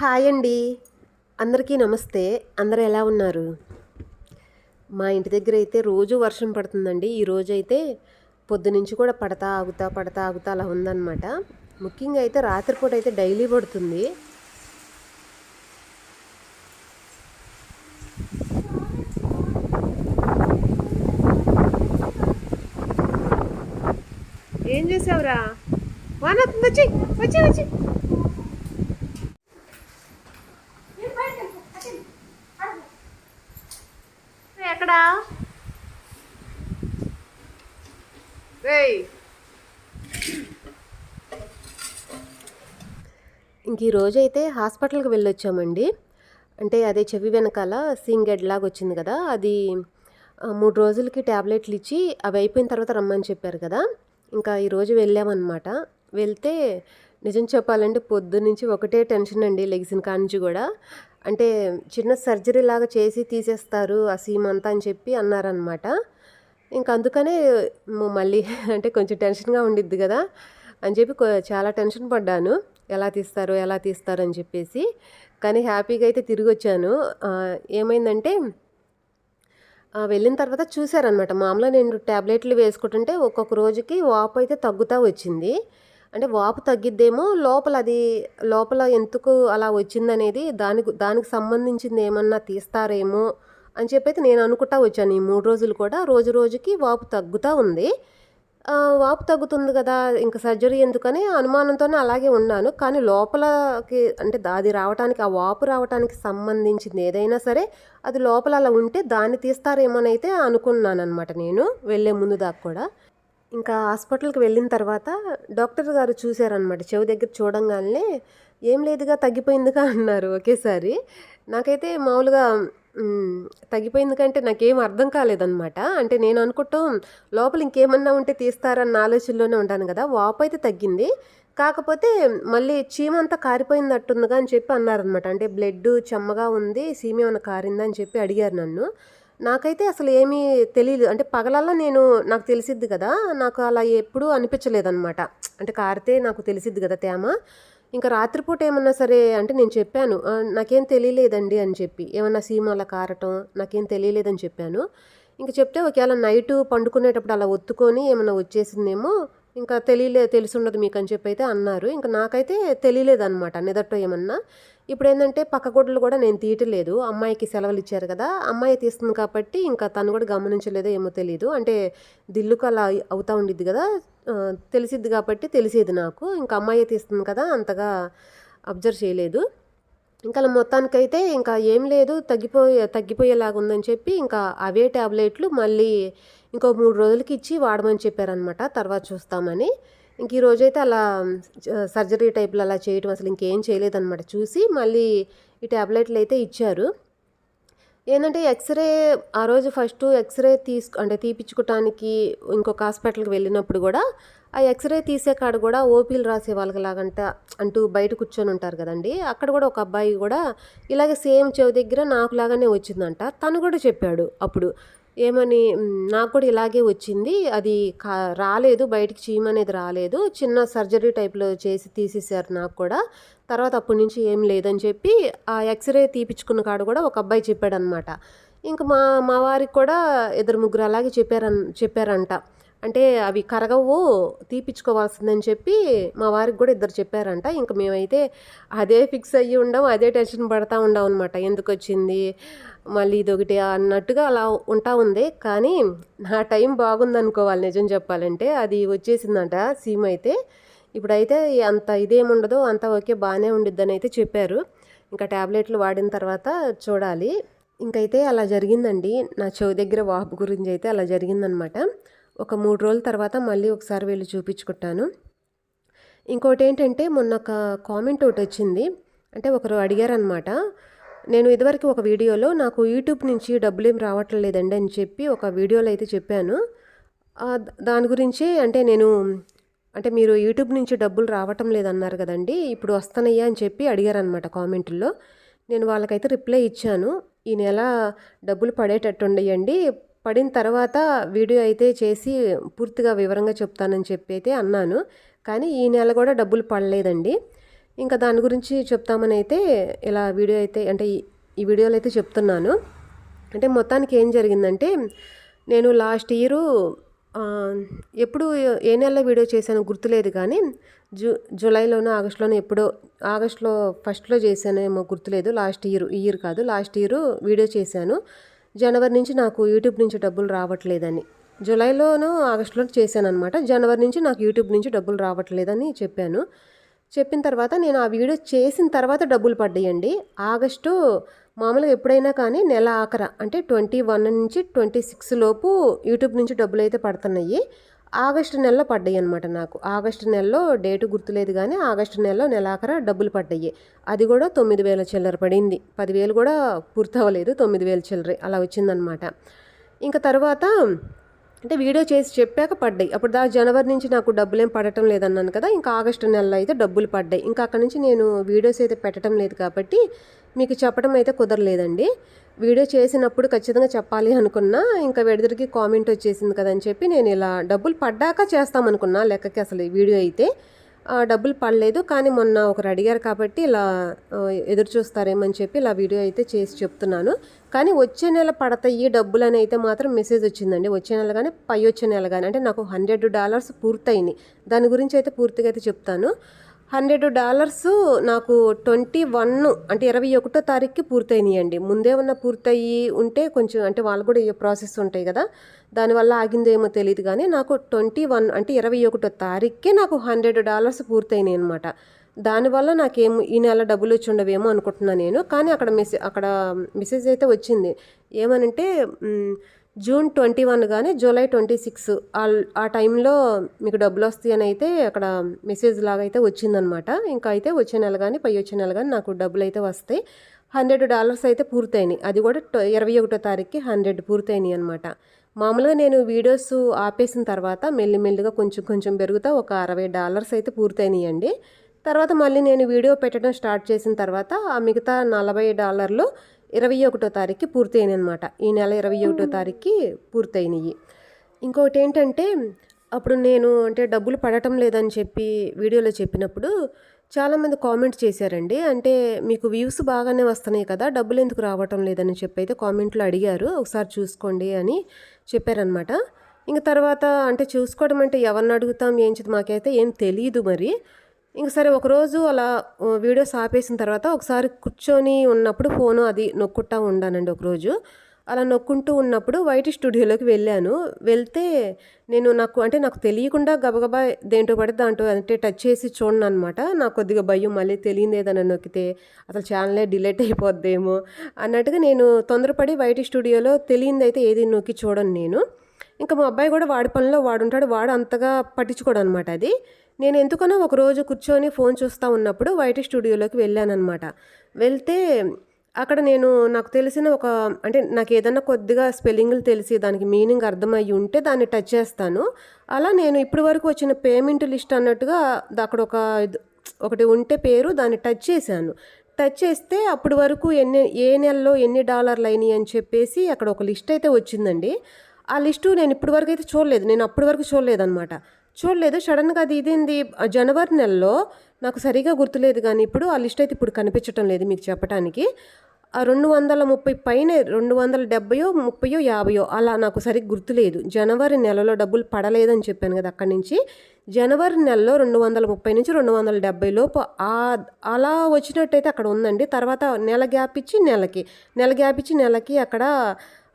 Hi అండి. అందరికీ నమస్తే. అందరు ఎలా ఉన్నారు? మా ఇంటి దగ్గర అయితే రోజు వర్షం పడుతుందండి. ఈరోజు అయితే పొద్దునుంచి కూడా పడతా ఆగుతా పడతా ఆగుతా అలా ఉందన్నమాట. ముఖ్యంగా అయితే రాత్రిపూట అయితే డైలీ పడుతుంది. ఏం చేసావురా? వాన వచ్చి వచ్చి వచ్చి రేయ్. ఇంక ఈ రోజు అయితే హాస్పిటల్కి వెళ్ళొచ్చామండి. అంటే అదే చెవి వెనకాల సింగెడ్ లాగా వచ్చింది కదా అది మూడు రోజులకి ట్యాబ్లెట్లు ఇచ్చి అవి అయిపోయిన తర్వాత రమ్మని చెప్పారు కదా. ఇంకా ఈరోజు వెళ్ళామన్నమాట. వెళ్తే నిజం చెప్పాలంటే పొద్దు నుంచి ఒకటే టెన్షన్ అండి లెగిసిన కానించి కూడా. అంటే చిన్న సర్జరీ లాగా చేసి తీసేస్తారు ఆ సీమ్ అంతా అని చెప్పి అన్నారనమాట ఇంక అందుకనే మళ్ళీ అంటే కొంచెం టెన్షన్గా ఉండిద్ది కదా అని చెప్పి చాలా టెన్షన్ పడ్డాను. ఎలా తీస్తారు ఎలా తీస్తారు అని చెప్పేసి. కానీ హ్యాపీగా అయితే తిరిగి వచ్చాను. ఏమైందంటే వెళ్ళిన తర్వాత చూశారనమాట మామూలుగా నేను ట్యాబ్లెట్లు వేసుకుంటుంటే ఒక్కొక్క రోజుకి వాపు అయితే తగ్గుతూ వచ్చింది. అంటే వాపు తగ్గిద్దేమో లోపల అది లోపల ఎందుకు అలా వచ్చిందనేది దానికి దానికి సంబంధించింది ఏమన్నా తీస్తారేమో అని చెప్పి అయితే నేను అనుకుంటా వచ్చాను. ఈ మూడు రోజులు కూడా రోజు రోజుకి వాపు తగ్గుతూ ఉంది. వాపు తగ్గుతుంది కదా ఇంకా సర్జరీ ఎందుకని అనుమానంతోనే అలాగే ఉన్నాను. కానీ లోపలకి అంటే అది రావడానికి ఆ వాపు రావడానికి సంబంధించింది ఏదైనా సరే అది లోపల అలా ఉంటే దాన్ని తీస్తారేమోనైతే అనుకున్నాను అనమాట నేను వెళ్ళే ముందు దాకా కూడా. ఇంకా హాస్పిటల్కి వెళ్ళిన తర్వాత డాక్టర్ గారు చూశారనమాట చెవి దగ్గర చూడంగానే ఏం లేదుగా తగ్గిపోయిందిగా అన్నారు ఒకేసారి. నాకైతే మామూలుగా తగ్గిపోయింది కంటే నాకేం అర్థం కాలేదన్నమాట. అంటే నేను అనుకుంటాం లోపల ఇంకేమన్నా ఉంటే తీస్తారన్న ఆలోచనలోనే ఉంటాను కదా. వాపు అయితే తగ్గింది. కాకపోతే మళ్ళీ చీమంతా కారిపోయిందట్టుందిగా అని చెప్పి అన్నారనమాట అంటే బ్లడ్ చెమ్మగా ఉంది సీమ ఏమైనా కారిందా అని చెప్పి అడిగారు నన్ను. నాకైతే అసలు ఏమీ తెలియదు అంటే పగలల్లా నేను నాకు తెలిసిద్ది కదా నాకు అలా ఎప్పుడూ అనిపించలేదన్నమాట. అంటే కారితే నాకు తెలిసిద్ది కదా తేమ. ఇంకా రాత్రిపూట ఏమన్నా సరే అంటే నేను చెప్పాను నాకేం తెలియలేదండి అని చెప్పి. ఏమన్నా సీమ అలా కారటం నాకేం తెలియలేదని చెప్పాను. ఇంకా చెప్తే ఒకవేళ నైట్ పండుకునేటప్పుడు అలా ఒత్తుకొని ఏమైనా వచ్చేసిందేమో ఇంకా తెలియలే తెలిసి ఉండదు మీకు అని చెప్పి అయితే అన్నారు. ఇంకా నాకైతే తెలియలేదన్నమాట నిదట్లో ఏమన్నా. ఇప్పుడు ఏంటంటే పక్క గుడ్డలు కూడా నేను తీయటలేదు. అమ్మాయికి సెలవులు ఇచ్చారు కదా అమ్మాయి తీస్తుంది కాబట్టి ఇంకా తను కూడా గమనించలేదో ఏమో తెలియదు అంటే దిల్లుకు అలా అవుతూ ఉండిద్ది కదా తెలిసిద్ది కాబట్టి తెలిసేది నాకు. ఇంకా అమ్మాయి తీస్తుంది కదా అంతగా అబ్జర్వ్ చేయలేదు. ఇంకా అలా మొత్తానికైతే ఇంకా ఏం లేదు తగ్గిపోయే తగ్గిపోయేలాగా ఉందని చెప్పి ఇంకా అవే ట్యాబ్లెట్లు మళ్ళీ ఇంకో మూడు రోజులకి ఇచ్చి వాడమని చెప్పారనమాట తర్వాత చూస్తామని. ఇంక ఈరోజు అయితే అలా సర్జరీ టైప్లో అలా చేయటం అసలు ఇంకేం చేయలేదన్నమాట. చూసి మళ్ళీ ఈ ట్యాబ్లెట్లు అయితే ఇచ్చారు ఏంటంటే ఎక్స్రే ఆ రోజు ఫస్ట్ ఎక్స్రే తీసుకు అంటే తీపిచ్చుకోవటానికి ఇంకొక హాస్పిటల్కి వెళ్ళినప్పుడు కూడా ఆ ఎక్స్రే తీసే కాడ కూడా ఓపీలు రాసే వాళ్ళకి లాగంట అంటూ బయట కూర్చొని ఉంటారు కదండి. అక్కడ కూడా ఒక అబ్బాయి కూడా ఇలాగే సేమ్ చెవి దగ్గర నాకు లాగానే వచ్చిందంట. తను కూడా చెప్పాడు అప్పుడు ఏమని నాకు కూడా ఇలాగే వచ్చింది. అది కా రాలేదు బయటికి చీమ అనేది రాలేదు. చిన్న సర్జరీ టైప్లో చేసి తీసేసారు నాకు కూడా. తర్వాత అప్పటి నుంచి ఏం లేదని చెప్పి ఆ ఎక్స్రే తీపిచ్చుకున్న కాడు కూడా ఒక అబ్బాయి చెప్పాడనమాట. ఇంకా మా మా వారికి కూడా ఇద్దరు ముగ్గురు అలాగే చెప్పారన్ చెప్పారంట. అంటే అవి కరగవు తీపిచ్చుకోవాల్సిందని చెప్పి మా వారికి కూడా ఇద్దరు చెప్పారంట. ఇంక మేమైతే అదే ఫిక్స్ అయ్యి ఉండం అదే టెన్షన్ పడతా ఉండం అనమాట. ఎందుకు వచ్చింది? మళ్ళీ ఇదొకటి అన్నట్టుగా అలా ఉంటా ఉంది. కానీ నా టైం బాగుంది అనుకోవాలి నిజం చెప్పాలంటే అది వచ్చేసిందంట సీమ్ అయితే. ఇప్పుడైతే అంత ఇదేముండదు అంత ఓకే బాగానే ఉండిద్దని అయితే చెప్పారు. ఇంకా ట్యాబ్లెట్లు వాడిన తర్వాత చూడాలి. ఇంకైతే అలా జరిగిందండి. నా చెవి దగ్గర వాపు గురించి అయితే అలా జరిగిందనమాట. ఒక మూడు రోజుల తర్వాత మళ్ళీ ఒకసారి వెళ్ళి చూపించుకుంటాను. ఇంకోటి ఏంటంటే మొన్న ఒక కామెంట్ ఒకటి వచ్చింది. అంటే ఒకరు అడిగారనమాట. నేను ఇదివరకు ఒక వీడియోలో నాకు యూట్యూబ్ నుంచి డబ్బులు ఏం రావట్లేదు లేదండి అని చెప్పి ఒక వీడియోలో అయితే చెప్పాను. దాని గురించి అంటే నేను అంటే మీరు యూట్యూబ్ నుంచి డబ్బులు రావటం లేదన్నారు కదండి ఇప్పుడు వస్తానయ్యా అని చెప్పి అడిగారనమాట కామెంట్లో నేను వాళ్ళకైతే రిప్లై ఇచ్చాను. ఈ నెల డబ్బులు పడేటట్టు ఉండయండి పడిన తర్వాత వీడియో అయితే చేసి పూర్తిగా వివరంగా చెప్తానని చెప్పి అయితే అన్నాను. కానీ ఈ నెల కూడా డబ్బులు పడలేదండి. ఇంకా దాని గురించి చెప్తామని అయితే ఇలా వీడియో అయితే అంటే ఈ- ఈ వీడియోలో అయితే చెప్తున్నాను. అంటే మొత్తానికి ఏం జరిగిందంటే నేను లాస్ట్ ఇయరు ఎప్పుడు ఏ నెలలో వీడియో చేశానో గుర్తులేదు కానీ జూ జూలైలోనో ఆగస్టులోనో ఎప్పుడో ఆగస్టులో ఫస్ట్లో చేశానేమో గుర్తులేదు. లాస్ట్ ఇయర్ ఇయర్ కాదు లాస్ట్ ఇయర్ వీడియో చేశాను. జనవరి నుంచి నాకు యూట్యూబ్ నుంచి డబ్బులు రావట్లేదని జూలైలోనో ఆగస్టులో చేశాను అనమాట జనవరి నుంచి నాకు యూట్యూబ్ నుంచి డబ్బులు రావట్లేదని చెప్పాను. చెప్పిన తర్వాత నేను ఆ వీడియో చేసిన తర్వాత డబ్బులు పడ్డాయండి. ఆగస్టు మామూలుగా ఎప్పుడైనా కానీ నెల ఆఖర అంటే ట్వంటీ వన్ నుంచి ట్వంటీ సిక్స్ లోపు యూట్యూబ్ నుంచి డబ్బులు అయితే పడుతున్నాయి. ఆగస్టు నెలలో పడ్డాయి అనమాట నాకు. ఆగస్టు నెలలో డేటు గుర్తులేదు కానీ ఆగస్టు నెలలో నెలాఖర డబ్బులు పడ్డాయి. అది కూడా తొమ్మిది వేల చిల్లర పడింది. పదివేలు కూడా పూర్తి అవ్వలేదు తొమ్మిది వేల చిల్లర అలా వచ్చిందనమాట ఇంకా తర్వాత అంటే వీడియో చేసి చెప్పాక పడ్డాయి. అప్పుడు దా జనవరి నుంచి నాకు డబ్బులు ఏం పడటం లేదన్నాను కదా ఇంకా ఆగస్టు నెలలో అయితే డబ్బులు పడ్డాయి. ఇంకా అక్కడ నుంచి నేను వీడియోస్ అయితే పెట్టడం లేదు కాబట్టి మీకు చెప్పడం అయితే కుదరలేదండి. వీడియో చేసినప్పుడు ఖచ్చితంగా చెప్పాలి అనుకున్నా ఇంకా వెడదిరికి కామెంట్ వచ్చేసింది కదా అని చెప్పి నేను ఇలా డబ్బులు పడ్డాక చేస్తామనుకున్నా లెక్కకి అసలు ఈ వీడియో అయితే. డబ్బులు పడలేదు. కానీ మొన్న ఒకరు అడిగారు కాబట్టి ఇలా ఎదురు చూస్తారేమని చెప్పి ఇలా వీడియో అయితే చేసి చెప్తున్నాను. కానీ వచ్చే నెల పడతాయి డబ్బులు అని అయితే మాత్రం మెసేజ్ వచ్చిందండి. వచ్చే నెల కానీ పై వచ్చే నెల కానీ అంటే నాకు హండ్రెడ్ డాలర్స్ పూర్తయినాయి. దాని గురించి అయితే పూర్తిగా అయితే చెప్తాను. హండ్రెడ్ డాలర్స్ నాకు ట్వంటీ వన్ అంటే ఇరవై ఒకటో తారీఖుకి పూర్తయినాయి అండి ముందే ఉన్న పూర్తయి ఉంటే కొంచెం అంటే వాళ్ళు కూడా ఏ ప్రాసెస్ ఉంటాయి కదా. దానివల్ల ఆగిందేమో తెలియదు కానీ నాకు ట్వంటీ వన్ అంటే ఇరవై ఒకటో తారీఖుకే నాకు హండ్రెడ్ డాలర్స్ పూర్తయినాయి అనమాట దానివల్ల నాకేం ఈ నెల డబ్బులు వచ్చి ఉండవేమో అనుకుంటున్నాను నేను. కానీ అక్కడ మెసేజ్ అక్కడ మెసేజ్ అయితే వచ్చింది. ఏమనంటే జూన్ ట్వంటీ వన్ కానీ జూలై ట్వంటీ సిక్స్ ఆ టైంలో మీకు డబ్బులు వస్తాయి అని అయితే అక్కడ మెసేజ్ లాగా అయితే వచ్చిందనమాట. ఇంకా అయితే వచ్చే నెల కానీ పై వచ్చే నెల కానీ నాకు డబ్బులు అయితే వస్తాయి. హండ్రెడ్ డాలర్స్ అయితే పూర్తయినాయి. అది కూడా ఇరవై ఒకటో తారీఖుకి హండ్రెడ్ పూర్తయినాయి అనమాట. మామూలుగా నేను వీడియోస్ ఆపేసిన తర్వాత మెల్లిమెల్లిగా కొంచెం కొంచెం పెరుగుతా ఒక అరవై డాలర్స్ అయితే పూర్తయినాయండి. తర్వాత మళ్ళీ నేను వీడియో పెట్టడం స్టార్ట్ చేసిన తర్వాత ఆ మిగతా నలభై డాలర్లు ఇరవై ఒకటో తారీఖుకి పూర్తయినాయి అనమాట ఈ నెల ఇరవై ఒకటో తారీఖుకి పూర్తయినాయి. ఇంకొకటి ఏంటంటే అప్పుడు నేను అంటే డబ్బులు పడటం లేదని చెప్పి వీడియోలో చెప్పినప్పుడు చాలామంది కామెంట్ చేశారండి. అంటే మీకు వ్యూస్ బాగానే వస్తున్నాయి కదా డబ్బులు ఎందుకు రావటం లేదని చెప్పి అయితే కామెంట్లో అడిగారు. ఒకసారి చూసుకోండి అని చెప్పారనమాట ఇంక తర్వాత అంటే చూసుకోవడం అంటే ఎవరిని అడుగుతాం ఏం చేద్దాం మాకైతే ఏం తెలియదు మరి. ఇంక సరే ఒకరోజు అలా వీడియోస్ ఆపేసిన తర్వాత ఒకసారి కూర్చొని ఉన్నప్పుడు ఫోను అది నొక్కుంటా ఉండానండి ఒకరోజు. అలా నొక్కుంటూ ఉన్నప్పుడు వైట్ స్టూడియోలోకి వెళ్ళాను. వెళ్తే నేను నాకు అంటే నాకు తెలియకుండా గబగబా దేంటో పడితే దాంట్లో అంటే టచ్ చేసి చూడను అనమాట నాకు కొద్దిగా భయం మళ్ళీ తెలియదు ఏదైనా నొక్కితే అసలు ఛానలే డిలీట్ అయిపోద్దేమో అన్నట్టుగా నేను తొందరపడి వైట్ స్టూడియోలో తెలియదైతే ఏది నొక్కి చూడను నేను. ఇంకా మా అబ్బాయి కూడా వాడి పనిలో వాడు ఉంటాడు వాడు అంతగా పట్టించుకోడు అనమాట అది. నేను ఎందుకనో ఒక రోజు కూర్చొని ఫోన్ చూస్తూ ఉన్నప్పుడు వైట్ స్టూడియోలోకి వెళ్ళానమాట వెళ్తే అక్కడ నేను నాకు తెలిసిన ఒక అంటే నాకు ఏదైనా కొద్దిగా స్పెల్లింగ్లు తెలిసి దానికి మీనింగ్ అర్థమయ్యి ఉంటే దాన్ని టచ్ చేస్తాను. అలా నేను ఇప్పటి వరకు వచ్చిన పేమెంట్ లిస్ట్ అన్నట్టుగా అక్కడ ఒక ఇది- ఒకటి ఉంటే పేరు దాన్ని టచ్ చేశాను. టచ్ చేస్తే అప్పటి వరకు ఎన్ని ఏ నెలలో ఎన్ని డాలర్లు అయినాయి అని చెప్పేసి అక్కడ ఒక లిస్ట్ అయితే వచ్చిందండి. ఆ లిస్టు నేను ఇప్పటి వరకు అయితే చూడలేదు. నేను అప్పటి వరకు చూడలేదు అనమాట చూడలేదు. సడన్గా అది ఇదేంది? జనవరి నెలలో నాకు సరిగా గుర్తులేదు కానీ ఇప్పుడు ఆ లిస్ట్ అయితే ఇప్పుడు కనిపించటం లేదు మీకు చెప్పడానికి ఆ రెండు వందల ముప్పై పైన రెండు వందల డెబ్బయో ముప్పయో యాభయో అలా నాకు సరిగ్గా గుర్తులేదు. జనవరి నెలలో డబ్బులు పడలేదని చెప్పాను కదా అక్కడి నుంచి. జనవరి నెలలో రెండు వందల ముప్పై నుంచి రెండు వందల డెబ్బై లోపు ఆ అలా వచ్చినట్టయితే అక్కడ ఉందండి. తర్వాత నెల గ్యాప్ ఇచ్చి నెలకి నెల గ్యాప్ ఇచ్చి నెలకి అక్కడ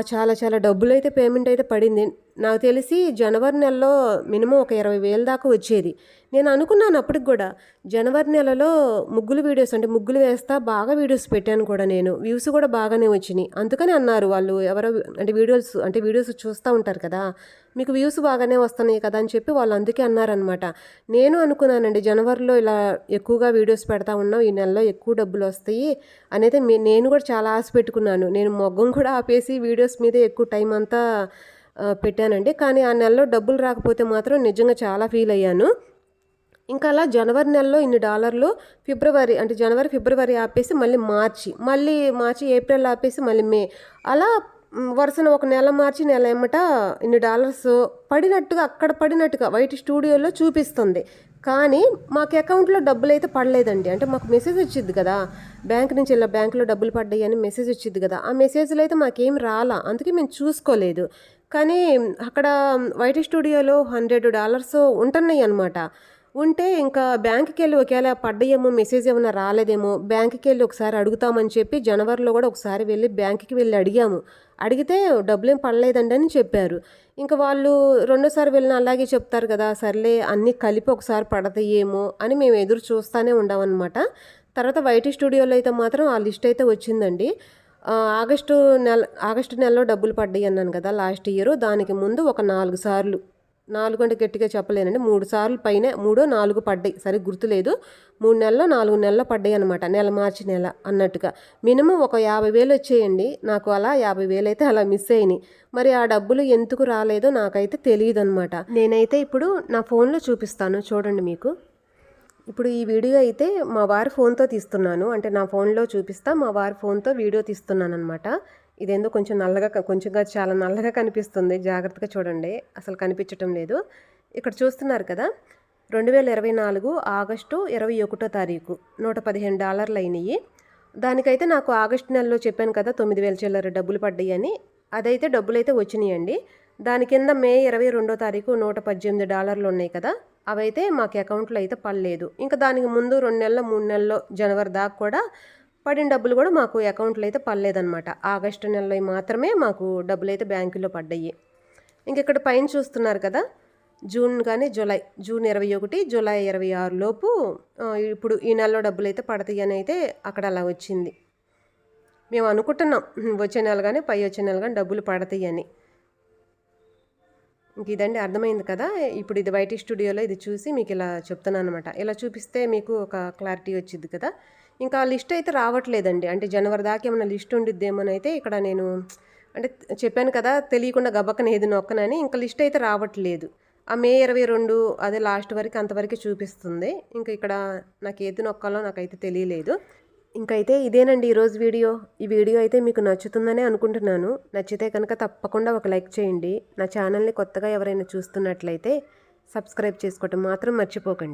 చాలా చాలా డబ్బులు అయితే పేమెంట్ అయితే పడింది. నాకు తెలిసి జనవరి నెలలో మినిమం ఒక ఇరవై వేల దాకా వచ్చేది. నేను అనుకున్నాను అప్పటికి కూడా. జనవరి నెలలో ముగ్గులు వీడియోస్ అంటే ముగ్గులు వేస్తా బాగా వీడియోస్ పెట్టాను కూడా నేను. వ్యూస్ కూడా బాగానే వచ్చినాయి. అందుకని అన్నారు వాళ్ళు ఎవరో అంటే వీడియోస్ అంటే వీడియోస్ చూస్తూ ఉంటారు కదా. మీకు వ్యూస్ బాగానే వస్తున్నాయి కదా అని చెప్పి వాళ్ళు అందుకే అన్నారనమాట నేను అనుకున్నానండి జనవరిలో ఇలా ఎక్కువగా వీడియోస్ పెడతా ఉన్నాం ఈ నెలలో ఎక్కువ డబ్బులు వస్తాయి అనేది నేను కూడా చాలా ఆశ పెట్టుకున్నాను. నేను మొగ్గం కూడా ఆపేసి వీడియోస్ మీద ఎక్కువ టైం అంతా పెట్టానండి. కానీ ఆ నెలలో డబ్బులు రాకపోతే మాత్రం నిజంగా చాలా ఫీల్ అయ్యాను. ఇంకా అలా జనవరి నెలలో ఇన్ని డాలర్లు ఫిబ్రవరి అంటే జనవరి ఫిబ్రవరి ఆపేసి మళ్ళీ మార్చి మళ్ళీ మార్చి ఏప్రిల్ ఆపేసి మళ్ళీ మే అలా వరుసన ఒక నెల మార్చి నెల ఏమట ఇన్ని డాలర్స్ పడినట్టుగా అక్కడ పడినట్టుగా వైట్ స్టూడియోలో చూపిస్తుంది. కానీ మాకు అకౌంట్లో డబ్బులు అయితే పడలేదండి. అంటే మాకు మెసేజ్ వచ్చింది కదా బ్యాంక్ నుంచి ఇలా బ్యాంకులో డబ్బులు పడ్డాయి అని మెసేజ్ వచ్చింది కదా ఆ మెసేజ్లో అయితే మాకేం రాలా అందుకే మేము చూసుకోలేదు. కానీ అక్కడ వైట్ స్టూడియోలో హండ్రెడ్ డాలర్స్ ఉంటున్నాయి అనమాట ఉంటే ఇంకా బ్యాంక్కి వెళ్ళి ఒకవేళ పడ్డాయేమో మెసేజ్ ఏమైనా రాలేదేమో బ్యాంక్కి వెళ్ళి ఒకసారి అడుగుతామని చెప్పి జనవరిలో కూడా ఒకసారి వెళ్ళి బ్యాంక్కి వెళ్ళి అడిగాము. అడిగితే డబ్బులేం పడలేదండి అని చెప్పారు. ఇంకా వాళ్ళు రెండోసారి వెళ్ళిన అలాగే చెప్తారు కదా సర్లే అన్నీ కలిపి ఒకసారి పడతాయేమో అని మేము ఎదురు చూస్తూనే ఉండామన్నమాట తర్వాత వైటీ స్టూడియోలో అయితే మాత్రం ఆ లిస్ట్ అయితే వచ్చిందండి. ఆగస్టు నెల ఆగస్టు నెలలో డబ్బులు పడ్డాయి అన్నాను కదా లాస్ట్ ఇయర్ దానికి ముందు ఒక నాలుగు సార్లు. నాలుగు అంటే గట్టిగా చెప్పలేనండి. మూడు సార్లు పైన మూడో నాలుగు పడ్డాయి. సరే గుర్తులేదు. మూడు నెలల్లో నాలుగు నెలల్లో పడ్డాయి అనమాట నెల మార్చి నెల అన్నట్టుగా. మినిమం ఒక యాభై వేలు వచ్చేయండి. నాకు అలా యాభై వేలు అయితే అలా మిస్ అయినాయి. మరి ఆ డబ్బులు ఎందుకు రాలేదో నాకైతే తెలియదు అనమాట నేనైతే ఇప్పుడు నా ఫోన్లో చూపిస్తాను. చూడండి మీకు. ఇప్పుడు ఈ వీడియో అయితే మా వారి ఫోన్తో తీస్తున్నాను. అంటే నా ఫోన్లో చూపిస్తా మా వారి ఫోన్తో వీడియో తీస్తున్నాను అనమాట ఇదేందో కొంచెం నల్లగా కొంచెంగా చాలా నల్లగా కనిపిస్తుంది. జాగ్రత్తగా చూడండి. అసలు కనిపించటం లేదు. ఇక్కడ చూస్తున్నారు కదా రెండు వేల ఇరవై నాలుగు ఆగస్టు ఇరవై ఒకటో తారీఖు నూట పదిహేను డాలర్లు అయినాయి. దానికైతే నాకు ఆగస్టు నెలలో చెప్పాను కదా తొమ్మిది వేల చిల్లర డబ్బులు పడ్డాయి అని. అదైతే డబ్బులు అయితే వచ్చినాయండి. దాని కింద మే ఇరవై రెండో తారీఖు నూట పద్దెనిమిది డాలర్లు ఉన్నాయి కదా అవైతే మాకు అకౌంట్లో అయితే పడలేదు. ఇంకా దానికి ముందు రెండు నెలల మూడు నెలల్లో జనవరి దాకా కూడా పడిన డబ్బులు కూడా మాకు అకౌంట్లో అయితే పడలేదన్నమాట. ఆగస్టు నెలలో మాత్రమే మాకు డబ్బులు అయితే బ్యాంకులో పడ్డాయి. ఇక్కడ పైన చూస్తున్నారు కదా జూన్ కానీ జూలై జూన్ ఇరవై ఒకటి జూలై ఇరవై ఆరు లోపు ఇప్పుడు ఈ నెలలో డబ్బులు అయితే పడతాయి అని అయితే అక్కడ అలా వచ్చింది. మేము అనుకుంటున్నాం వచ్చే నెల కానీ పై వచ్చే నెల కానీ డబ్బులు పడతాయి అని. ఇంక ఇదండి అర్థమైంది కదా ఇప్పుడు ఇది వైటీ స్టూడియోలో ఇది చూసి మీకు ఇలా చెప్తున్నాను అనమాట ఇలా చూపిస్తే మీకు ఒక క్లారిటీ వచ్చింది కదా. ఇంకా లిస్ట్ అయితే రావట్లేదండి. అంటే జనవరి దాకా ఏమైనా లిస్ట్ ఉండిద్దేమోనైతే ఇక్కడ నేను అంటే చెప్పాను కదా తెలియకుండా గబక్కన ఏది నొక్కనని ఇంకా లిస్ట్ అయితే రావట్లేదు. ఆ మే ఇరవై రెండు అదే లాస్ట్ వరకు అంతవరకు చూపిస్తుంది. ఇంకా ఇక్కడ నాకు ఏది నొక్కాలో నాకైతే తెలియలేదు. ఇంకైతే ఇదేనండి ఈరోజు వీడియో. ఈ వీడియో అయితే మీకు నచ్చుతుందనే అనుకుంటున్నాను. నచ్చితే కనుక తప్పకుండా ఒక లైక్ చేయండి. నా ఛానల్ని కొత్తగా ఎవరైనా చూస్తున్నట్లయితే సబ్స్క్రైబ్ చేసుకోవటం మాత్రం మర్చిపోకండి.